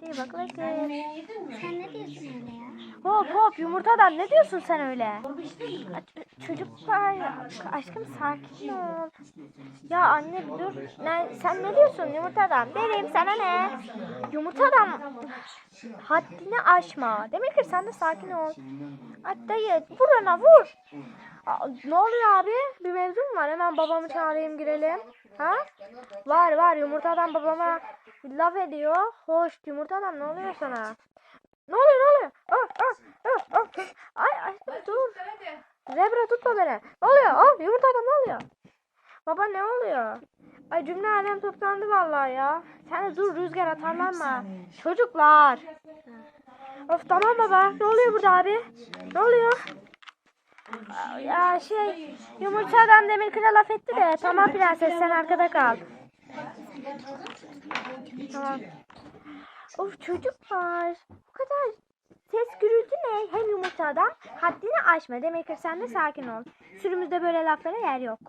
Hadi bak. Sen ne diyorsun öyle ya? Hop hop yumurtadan ne diyorsun sen öyle? Çocuklar aşkım sakin ol. Ya anne dur. Ne, sen ne diyorsun yumurtadan? Derim sana ne? Yumurtadan haddini aşma. Demek ki sen de sakin ol. Hadi dayı vur ona vur. Aa, ne oluyor abi? Bir mevzu mu var? Hemen babamı çağırayım girelim. Ha? Var var yumurtadan babama laf ediyor. Hoş yumurtadan ne oluyor sana? Ne oluyor ne oluyor? Ah, ah, ah, ah. Ay ay dur. Zebra tutma beni. Ne oluyor? Oh yumurtadan ne oluyor? Baba ne oluyor? Ay cümle alem toplandı vallahi ya. Sen de dur rüzgar atarlanma. Çocuklar. Of tamam baba. Ne oluyor burada abi? Ne oluyor? Ya şey yumurtadan demir kıra laf etti de tamam prenses sen arkada kal. Tamam. Of çocuklar. Bu kadar ses gürültü ne? Hem yumurtadan haddini aşma. Demek ki sen de sakin ol. Sürümüzde böyle laflara yer yok.